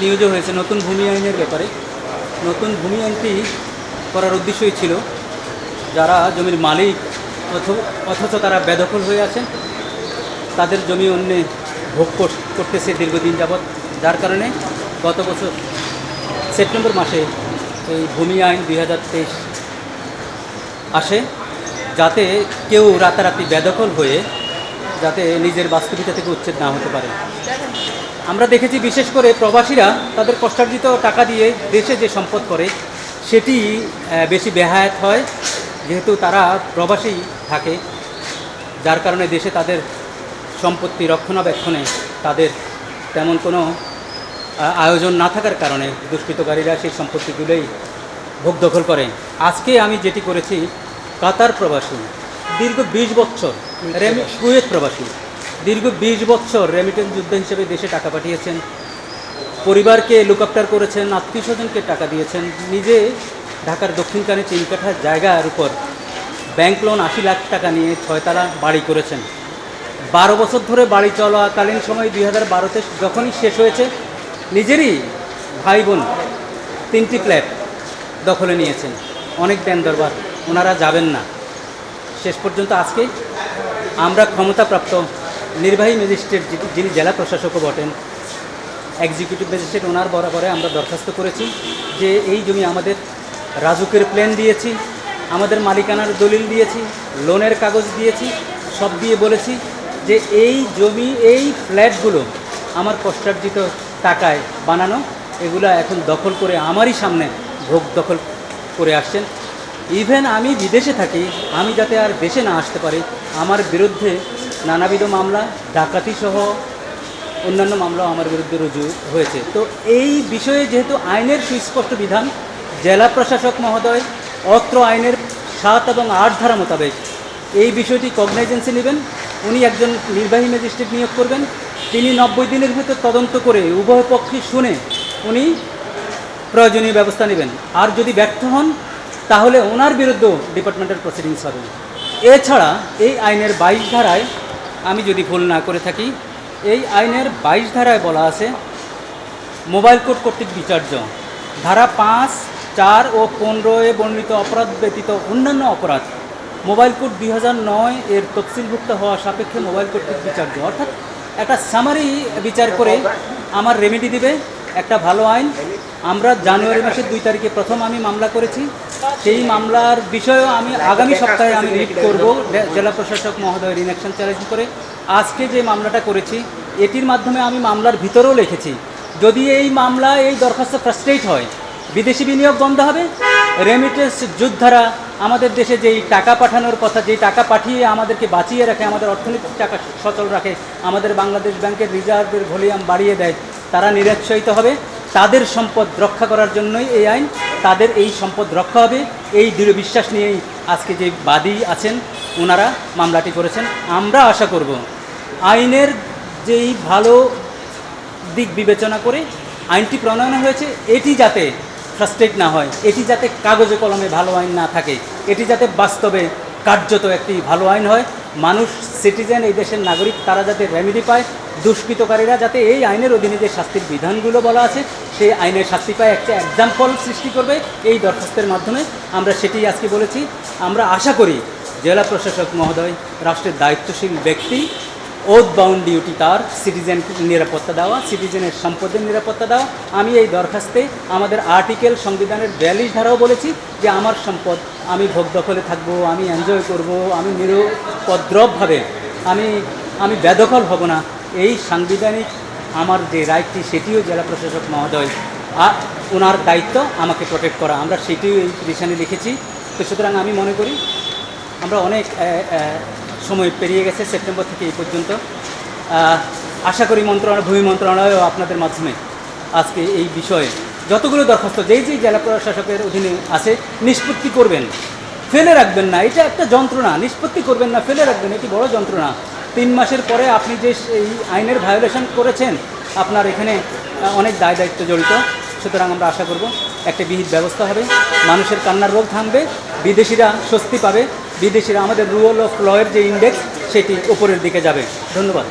নিয়োজিত হয়েছে নতুন ভূমি আইনের ব্যাপারে। নতুন ভূমি আইনটি করার উদ্দেশ্যই ছিল যারা জমির মালিক অথ- অথচ তারা বেদখল হয়ে আছেন। তাদের জমি অন্য ভোগ কর- করতেছে দীর্ঘদিন যাবৎ। যার কারণে গত বছর সেপ্টেম্বর মাসে এই ভূমি আইন দুই হাজার তেইশ আসে, যাতে কেউ রাতারাতি বেদখল হয়ে যাতে নিজের বাস্তবিকতা থেকে উচ্ছেদ না হতে পারে। আমরা দেখেছি বিশেষ করে প্রবাসীরা তাদের কষ্টার্জিত টাকা দিয়ে দেশে যে সম্পদ করে সেটি বেশি বেহায়াত হয় যেহেতু তারা প্রবাসী থাকে যার কারণে দেশে তাদের সম্পত্তি রক্ষণাবেক্ষণে তাদের তেমন কোনো আয়োজন না থাকার কারণে দুষ্কৃতকারীরা সেই সম্পত্তিগুলোই ভোগ দখল করে। আজকে আমি যেটি করেছি কাতার প্রবাসী দীর্ঘ বিশ বছর কুয়েত প্রবাসী। দীর্ঘ বিশ বছর রেমিটেন্স যুদ্ধ হিসেবে দেশে টাকা পাঠিয়েছেন। পরিবারকে লুক আফটার করেছেন আত্মীয় স্বজনকে টাকা দিয়েছেন। নিজে ঢাকার দক্ষিণকানে তিন কাঠা জায়গার উপর ব্যাংক লোন আশি লাখ টাকা নিয়ে ছয়তলা বাড়ি করেছেন। বারো বছর ধরে বাড়ি চলাকালীন সময় দুই হাজার বারোতে যখনই শেষ হয়েছে, নিজেরই ভাই বোন তিনটি ফ্ল্যাট দখলে নিয়েছেন। অনেক দেন দরবার ওনারা যাবেন না। শেষ পর্যন্ত আজকে আমরা ক্ষমতাপ্রাপ্ত নির্বাহী ম্যাজিস্ট্রেট যিনি- জেলা প্রশাসকও বটেন এক্সিকিউটিভ ম্যাজিস্ট্রেট, ওনার বরাবরে আমরা দরখাস্ত করেছি যে এই জমি আমাদের রাজুকের প্ল্যান দিয়েছি, আমাদের মালিকানার দলিল দিয়েছি লোনের কাগজ দিয়েছি, সব দিয়ে বলেছি যে এই জমি, এই ফ্ল্যাটগুলো আমার কষ্টার্জিত টাকায় বানানো, এগুলো এখন দখল করে আমারই সামনে ভোগ দখল করে আসছেন। ইভেন আমি বিদেশে থাকি, আমি যাতে আর দেশে না আসতে পারি, আমার বিরুদ্ধে নানাবিধ মামলা, ডাকাতি সহ অন্যান্য মামলাও আমার বিরুদ্ধে রুজু হয়েছে। তো এই বিষয়ে যেহেতু আইনের সুস্পষ্ট বিধান, জেলা প্রশাসক মহোদয় অত্র আইনের সাত এবং আট ধারা মোতাবেক এই বিষয়টি কগনাইজেন্সি নেবেন। উনি একজন নির্বাহী ম্যাজিস্ট্রেট নিয়োগ করবেন। তিনি নব্বই দিনের ভিতর তদন্ত করে উভয় পক্ষে শুনে উনি প্রয়োজনীয় ব্যবস্থা নেবেন। আর যদি ব্যর্থ হন, তাহলে ওনার বিরুদ্ধেও ডিপার্টমেন্টের প্রসিডিংস হবে। এছাড়া এই আইনের বাইশ ধারায় আমি যদি ভুল না করে থাকি, এই আইনের বাইশ ধারায় বলা আছে, মোবাইল কোড কর্তৃক বিচার্য। ধারা পাঁচ, চার ও পনেরো এ বর্ণিত অপরাধ ব্যতীত অন্যান্য অপরাধ, মোবাইল কোড দুই নয় এর তফসিলভুক্ত হওয়া সাপেক্ষে মোবাইল কর্তৃক বিচার্য। অর্থাৎ একটা সামারি বিচার করে আমার রেমেডি দিবে, একটা ভালো আইন। আমরা জানুয়ারি মাসের দুই তারিখে প্রথম আমি মামলা করেছি। সেই মামলার বিষয়েও আমি আগামী সপ্তাহে আমি রিট করব। জেলা প্রশাসক মহোদয়ের ইনেকশন চ্যালেঞ্জ করে। আজকে যে মামলাটা করেছি, এটির মাধ্যমে আমি মামলার ভিতরেও লিখেছি, যদি এই মামলা, এই দরখাস্ত ফ্রাস্ট্রেট হয়, বিদেশি বিনিয়োগ বন্ধ হবে রেমিটেন্স যোদ্ধারা আমাদের দেশে যেই টাকা পাঠানোর কথা, যেই টাকা পাঠিয়ে আমাদেরকে বাঁচিয়ে রাখে, আমাদের অর্থনৈতিক টাকা সচল রাখে, আমাদের বাংলাদেশ ব্যাংকের রিজার্ভের ভলিউম বাড়িয়ে দেয়, তারা নিরুৎসাহিত হবে। তাদের সম্পদ রক্ষা করার জন্যই এই আইন তাদের এই সম্পদ রক্ষা হবে। এই দৃঢ় বিশ্বাস নিয়েই আজকে যে বাদী আছেন, ওনারা মামলাটি করেছেন। আমরা আশা করব আইনের যেই ভালো দিক বিবেচনা করে আইনটি প্রণয়ন হয়েছে, এটি যাতে ফ্রাস্ট্রেট না হয়, এটি যাতে কাগজে কলমে ভালো আইন না থাকে, এটি যাতে বাস্তবে কার্যত একটি ভালো আইন হয়। মানুষ সিটিজেন এই দেশের নাগরিক, তারা যাতে রেমেডি পায় দুষ্কৃতকারীরা যাতে এই আইনের অধীনে যে শাস্তির বিধানগুলো বলা আছে, সেই আইনের শাস্তি পায় একটা এক্সাম্পল সৃষ্টি করবে। এই দরখাস্তের মাধ্যমে আমরা সেটি আজকে বলেছি। আমরা আশা করি জেলা প্রশাসক মহোদয়, রাষ্ট্রের দায়িত্বশীল ব্যক্তি ওথ বাউন্ড ডিউটি তার সিটিজেন নিরাপত্তা দেওয়া সিটিজেনের সম্পদের নিরাপত্তা দেওয়া। আমি এই দরখাস্তে আমাদের আর্টিকেল সংবিধানের বিয়াল্লিশ ধারাও বলেছি যে আমার সম্পদ আমি ভোগ দখলে থাকব, আমি এনজয় করব, আমি নিরুপদ্রবভাবে আমি আমি বেদখল হব না। এই সাংবিধানিক আমার যে রাইটটি সেটিও জেলা প্রশাসক মহোদয় আর ওনার দায়িত্ব আমাকে প্রোটেক্ট করা। আমরা সেটিও এই পিটিশনে লিখেছি। তো সুতরাং আমি মনে করি আমরা অনেক সময় পেরিয়ে গেছে সেপ্টেম্বর থেকে এই পর্যন্ত। আশা করি মন্ত্রণালয় ভূমি মন্ত্রণালয়ও আপনাদের মাধ্যমে আজকে এই বিষয়ে যতগুলো দরখাস্ত যেই যেই জেলা প্রশাসকের অধীনে আছে, নিষ্পত্তি করবেন। ফেলে রাখবেন না। এটা একটা যন্ত্রণা। নিষ্পত্তি করবেন না, ফেলে রাখবেন। এটি বড় যন্ত্রণা। তিন মাসের পরে আপনি যে এই আইনের ভায়োলেশন করেছেন, আপনার এখানে অনেক দায় দায়িত্ব জড়িত। সুতরাং আমরা আশা করব একটা বিহিত ব্যবস্থা হবে। মানুষের কান্নার রোগ থামবে, বিদেশিরা স্বস্তি পাবে, বিদেশিরা আমাদের রুল অফ লয়ের যে ইন্ডেক্স সেটি ওপরের দিকে যাবে। ধন্যবাদ।